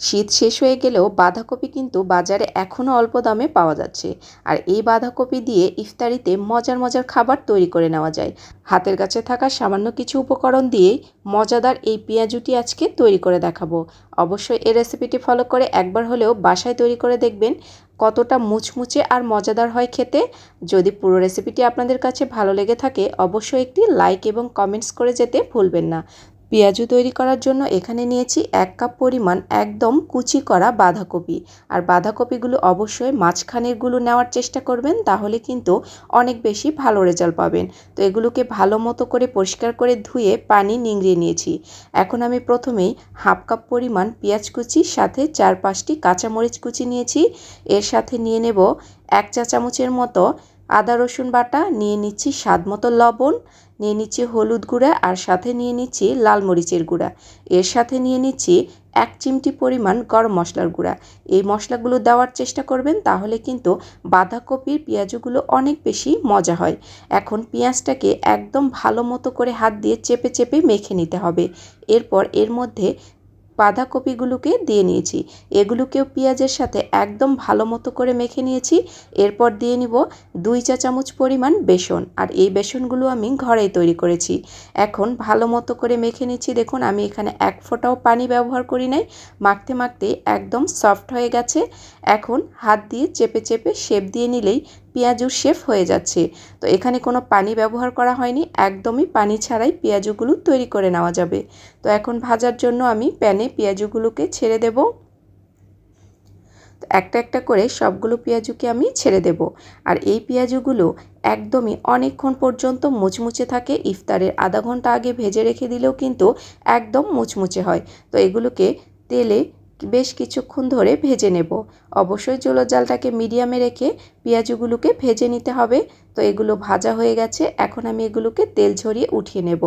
শীত শেষ হয়ে গেলেও বাঁধাকপি কিন্তু বাজারে এখনও অল্প দামে পাওয়া যাচ্ছে। আর এই বাঁধাকপি দিয়ে ইফতারিতে মজার মজার খাবার তৈরি করে নেওয়া যায়। হাতের কাছে থাকা সামান্য কিছু উপকরণ দিয়েই মজাদার এই পেঁয়াজুটি আজকে তৈরি করে দেখাবো। অবশ্যই এই রেসিপিটি ফলো করে একবার হলেও বাসায় তৈরি করে দেখবেন কতটা মুচমুচে আর মজাদার হয় খেতে। যদি পুরো রেসিপিটি আপনাদের কাছে ভালো লেগে থাকে, অবশ্যই একটি লাইক এবং কমেন্টস করে যেতে ভুলবেন না। পেঁয়াজু তৈরি করার জন্য এখানে নিয়েছি এক কাপ পরিমাণ একদম কুচি করা বাঁধাকপি। আর বাঁধাকপিগুলো অবশ্যই মাঝখানেরগুলো নেওয়ার চেষ্টা করবেন, তাহলে কিন্তু অনেক বেশি ভালো রেজাল্ট পাবেন। তো এগুলোকে ভালো মতো করে পরিষ্কার করে ধুয়ে পানি নিংড়িয়ে নিয়েছি। এখন আমি প্রথমেই হাফ কাপ পরিমাণ পেঁয়াজ কুচি, সাথে চার পাঁচটি কাঁচামরিচ কুচি নিয়েছি। এর সাথে নিয়ে নেব এক চা চামচের মতো আদা, রসুন বাটা, নিয়ে নিচ্ছি স্বাদ মতো লবণ, নিয়ে নিচ্ছি হলুদ গুঁড়া আর সাথে নিয়ে নিচ্ছি লাল মরিচের গুঁড়া। এর সাথে নিয়ে নিচ্ছি এক চিমটি পরিমাণ গরম মশলার গুঁড়া। এই মশলাগুলো দেওয়ার চেষ্টা করবেন, তাহলে কিন্তু বাঁধাকপির পেঁয়াজগুলো অনেক বেশি মজা হয়। এখন পেঁয়াজটাকে একদম ভালো মতো করে হাত দিয়ে চেপে চেপে মেখে নিতে হবে। এরপর এর মধ্যে বাঁধাকপিগুলোকে দিয়ে নিয়েছি। এগুলোকেও পেঁয়াজের সাথে একদম ভালো মতো করে মেখে নিয়েছি। এরপর দিয়ে নিব দুই চা চামচ পরিমাণ বেসন। আর এই বেসনগুলো আমি ঘরেই তৈরি করেছি। এখন ভালো মতো করে মেখে নিচ্ছি। দেখুন, আমি এখানে এক ফোঁটাও পানি ব্যবহার করি নাই। মাখতে মাখতে একদম সফট হয়ে গেছে। এখন হাত দিয়ে চেপে চেপে শেপ দিয়ে নিলেই পেঁয়াজু শেফ হয়ে যাচ্ছে। তো এখানে কোনো পানি ব্যবহার করা হয়নি, একদমই পানি ছাড়াই পেঁয়াজুগুলো তৈরি করে নেওয়া যাবে। তো এখন ভাজার জন্য আমি প্যানে পেঁয়াজুগুলোকে ছেড়ে দেব। একটা একটা করে সবগুলো পেঁয়াজুকে আমি ছেড়ে দেব। আর এই পেঁয়াজুগুলো একদমই অনেকক্ষণ পর্যন্ত মুচমুচে থাকে। ইফতারের আধা ঘণ্টা আগে ভেজে রেখে দিলেও কিন্তু একদম মুচমুচে হয়। তো এগুলোকে তেলে বেশ কিছুক্ষণ ধরে ভেজে নেব। অবশ্যই চুলোর জালটাকে মিডিয়ামে রেখে পেঁয়াজগুলোকে ভেজে নিতে হবে। তো এগুলো ভাজা হয়ে গেছে। এখন আমি এগুলোকে তেল ঝরিয়ে উঠিয়ে নেব।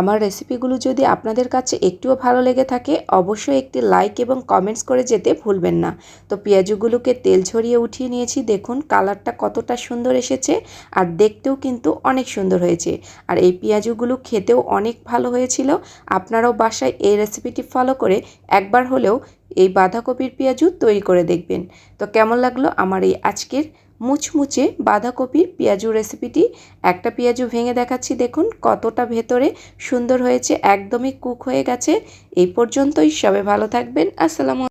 আমার রেসিপিগুলো যদি আপনাদের কাছে একটুও ভালো লেগে থাকে, অবশ্যই একটি লাইক এবং কমেন্টস করে যেতে ভুলবেন না। তো পেঁয়াজগুলোকে তেল ঝরিয়ে উঠিয়ে নিয়েছি। দেখুন, কালারটা কতটা সুন্দর এসেছে আর দেখতেও কিন্তু অনেক সুন্দর হয়েছে। আর এই পেঁয়াজগুলো খেতেও অনেক ভালো হয়েছিল। আপনারাও বাসায় এই রেসিপিটি ফলো করে একবার হলেও এই বাঁধাকপির পেঁয়াজু তৈরি করে দেখবেন। তো কেমন লাগল আমার এই আজকের মুচমুচে বাঁধাকপির পেঁয়াজু রেসিপিটি। একটা পেঁয়াজু ভেঙে দেখাচ্ছি, দেখুন কতটা ভেতরে সুন্দর হয়েছে, একদমই কুক হয়ে গেছে। এই পর্যন্তই সবে ভালো থাকবেন, আসসালামু